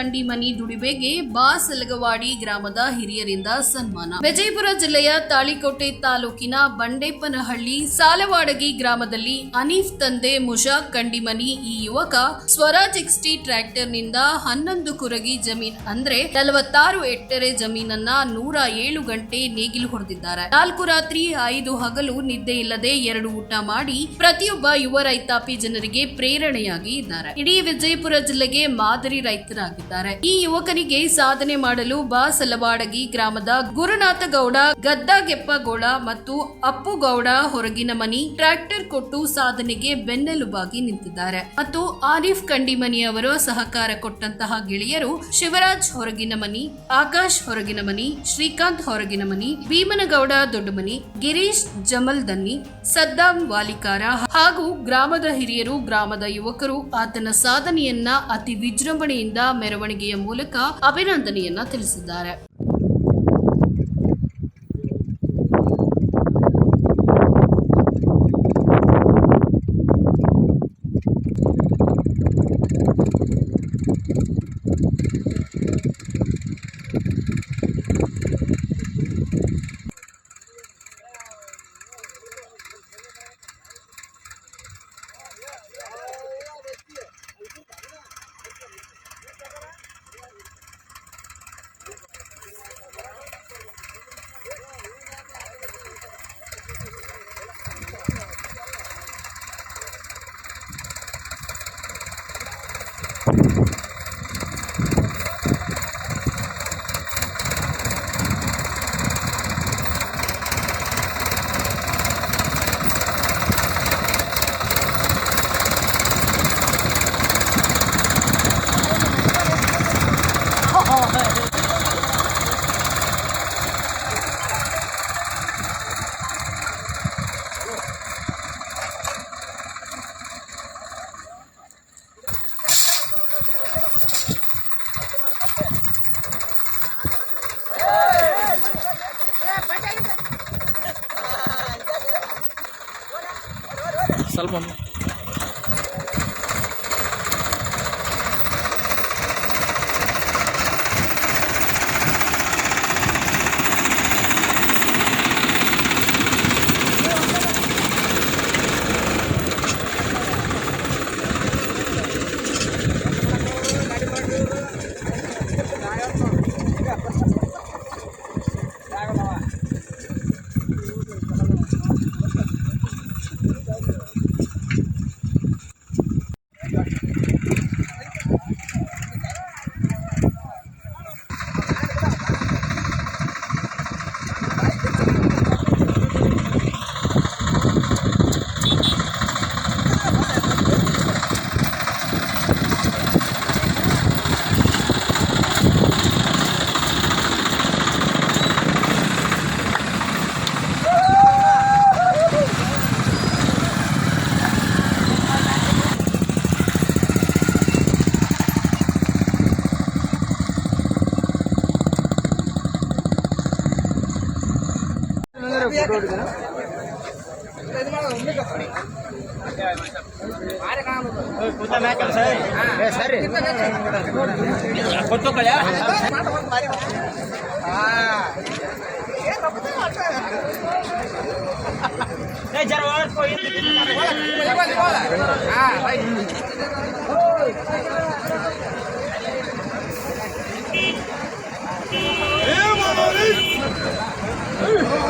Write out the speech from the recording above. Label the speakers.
Speaker 1: ಕಂಡಿಮನಿ ದುಡಿಬೆಗೆ ಬಾಸಲಗವಾಡಿ ಗ್ರಾಮದ ಹಿರಿಯರಿಂದ ಸನ್ಮಾನ. ವಿಜಯಪುರ ಜಿಲ್ಲೆಯ ತಾಳಿಕೋಟೆ ತಾಲೂಕಿನ ಬಂಡೇಪ್ಪನಹಳ್ಳಿ ಸಾಲವಾಡಗಿ ಗ್ರಾಮದಲ್ಲಿ ಅನೀಫ್ ತಂದೆ ಮುಷಾಕ್ ಕಂಡಿಮನಿ ಈ ಯುವಕ ಸ್ವರಾಜ್ ಎಕ್ಸ್ಟಿ ಟ್ರ್ಯಾಕ್ಟರ್ನಿಂದ ಹನ್ನೊಂದು ಕುರಗಿ ಜಮೀನ್ ಅಂದ್ರೆ ನಲವತ್ತಾರು ಎಕ್ಟರೆ ಜಮೀನನ್ನ ನೂರ ಏಳು ಗಂಟೆ ನೇಗಿಲು ಹೊಡೆದಿದ್ದಾರೆ. ನಾಲ್ಕು ರಾತ್ರಿ ಐದು ಹಗಲು ನಿದ್ದೆ ಇಲ್ಲದೆ ಎರಡು ಊಟ ಮಾಡಿ ಪ್ರತಿಯೊಬ್ಬ ಯುವ ರೈತಾಪಿ ಜನರಿಗೆ ಪ್ರೇರಣೆಯಾಗಿ ಇದ್ದಾರೆ. ಇಡೀ ವಿಜಯಪುರ ಜಿಲ್ಲೆಗೆ ಮಾದರಿ ರೈತರಾಗಿದ್ದಾರೆ. ಈ ಯುವಕನಿಗೆ ಸಾಧನೆ ಮಾಡಲು ಬಾಸಲವಾಡಗಿ ಗ್ರಾಮದ ಗುರುನಾಥ ಗೌಡ ಗದ್ದಾಗೆಪ್ಪಗೌಡ ಮತ್ತು ಅಪ್ಪು ಗೌಡ ಹೊರಗಿನ ಮನಿ ಟ್ರ್ಯಾಕ್ಟರ್ ಕೊಟ್ಟು ಸಾಧನೆಗೆ ಬೆನ್ನೆಲುಬಾಗಿ ನಿಂತಿದ್ದಾರೆ. ಮತ್ತು ಆರಿಫ್ ಕಂಡಿಮನಿ ಅವರು ಸಹಕಾರ ಕೊಟ್ಟಂತಹ ಗೆಳೆಯರು ಶಿವರಾಜ್ ಹೊರಗಿನ ಮನಿ, ಆಕಾಶ್ ಹೊರಗಿನ ಮನಿ, ಶ್ರೀಕಾಂತ್ ಹೊರಗಿನ ಮನಿ, ಭೀಮನಗೌಡ ದೊಡ್ಡಮನಿ ಗಿರೀಶ್ ಜಮಲ್ ದನ್ನಿ, ಸದ್ದಾಂ ವಾಲಿಕಾರ ಹಾಗೂ ಗ್ರಾಮದ ಹಿರಿಯರು, ಗ್ರಾಮದ ಯುವಕರು ಆತನ ಸಾಧನೆಯನ್ನ ಅತಿ ವಿಜೃಂಭಣೆಯಿಂದ ಮೆರವಣಿಗೆಯ ಮೂಲಕ ಅಭಿನಂದನೆಯನ್ನ ತಿಳಿಸಿದ್ದಾರೆ.
Speaker 2: ಸ್ವಲ್ಪ Hey, Jarvan, go in. Come on, come on, come on. Ah, hey. Hey, Mamari. Hey.